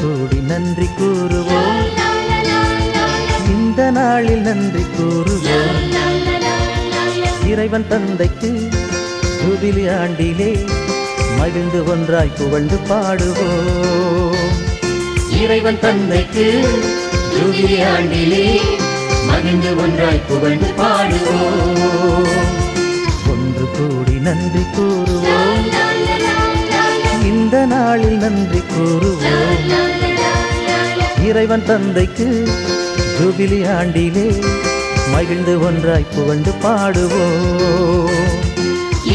கூடி நன்றி கூறுவோம். இந்த நாளில் நன்றி கூறுவோம். இறைவன் தந்தைக்கு ஜூபிலி ஆண்டிலே மகிழ்ந்து ஒன்றாய் புகழ்ந்து பாடுவோம். இறைவன் தந்தைக்கு ஜூபிலி ஆண்டிலே மகிழ்ந்து ஒன்றாய் புகழ்ந்து பாடுவோம். ஒன்று கூடி நன்றி கூறுவோம். இந்த நாளில் நன்றி கூறுவோம். இறைவன் தந்தைக்கு ஜூபிலி ஆண்டிலே மகிழ்ந்து ஒன்றாய் புகழ்ந்து பாடுவோம்.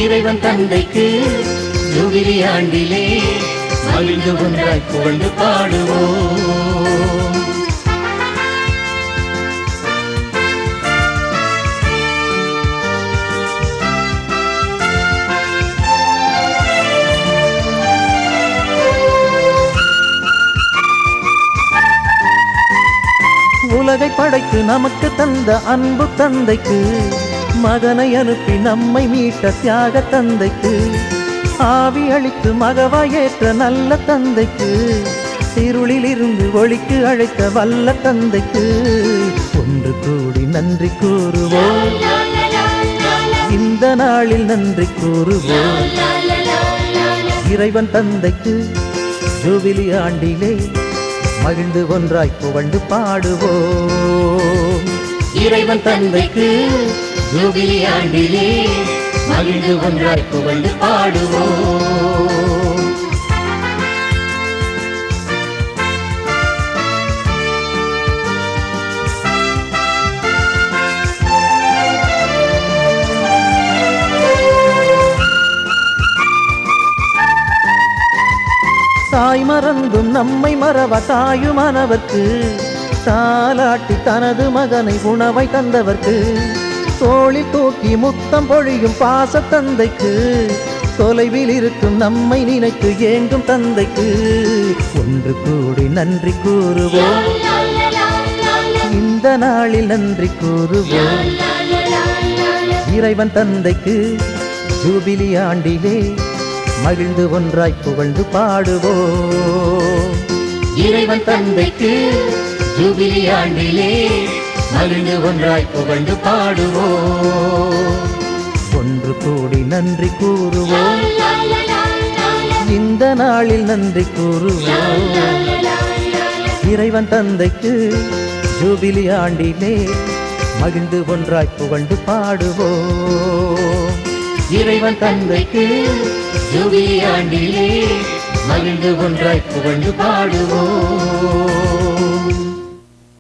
இறைவன் தந்தைக்கு ஜூபிலி ஆண்டிலே மகிழ்ந்து ஒன்றாய் புகழ்ந்து பாடுவோம். உலகை படைத்து நமக்கு தந்த அன்பு தந்தைக்கு மகனை அனுப்பி நம்மை மீட்ட தியாக தந்தைக்கு ஆவி அளித்து ஏற்ற நல்ல தந்தைக்கு இருளில் இருந்து ஒளிக்கு அழைத்த வல்ல தந்தைக்கு ஒன்று கூடி நன்றி கூறுவோம். இந்த நாளில் நன்றி கூறுவோம். இறைவன் தந்தைக்கு ஜூபிலி ஆண்டிலே மகிழ்ந்து ஒன்றாய் புகழ்ந்து பாடுவோம். இறைவன் தந்தைக்கு ஜூபிலி ஆண்டிலே மகிழ்ந்து ஒன்றாய் புகழ்ந்து பாடுவோம். தாய் மறந்தும் நம்மை மறவ தாயுமானவர்க்கு தாலாட்டி தனது மகனை உணவை தந்தவர்க்கு. தோழி தூக்கி முத்தம் பொழியும் பாச தந்தைக்கு. தொலைவில் இருக்கும் நம்மை நினைத்து ஏங்கும் தந்தைக்கு. ஒன்று கூடி நன்றி கூறுவோம். இந்த நாளில் நன்றி கூறுவோம். இறைவன் தந்தைக்கு ஜூபிலி ஆண்டிலே மகிழ்ந்து ஒன்றாய் புகழ்ந்து பாடுவோம். இறைவன் தந்தைக்கு ஜூபிலி ஆண்டிலே மகிழ்ந்து ஒன்றாய் புகழ்ந்து பாடுவோம். ஒன்று கூடி நன்றி கூறுவோம். இந்த நாளில் நன்றி கூறுவோம். இறைவன் தந்தைக்கு ஜூபிலி ஆண்டிலே மகிழ்ந்து ஒன்றாய் புகழ்ந்து பாடுவோம். இறைவன் தந்தைக்கு ஜூபியாண்டிலே மகிழ்ந்து ஒன்றாய் புகழ்ந்து பாடுவோம்.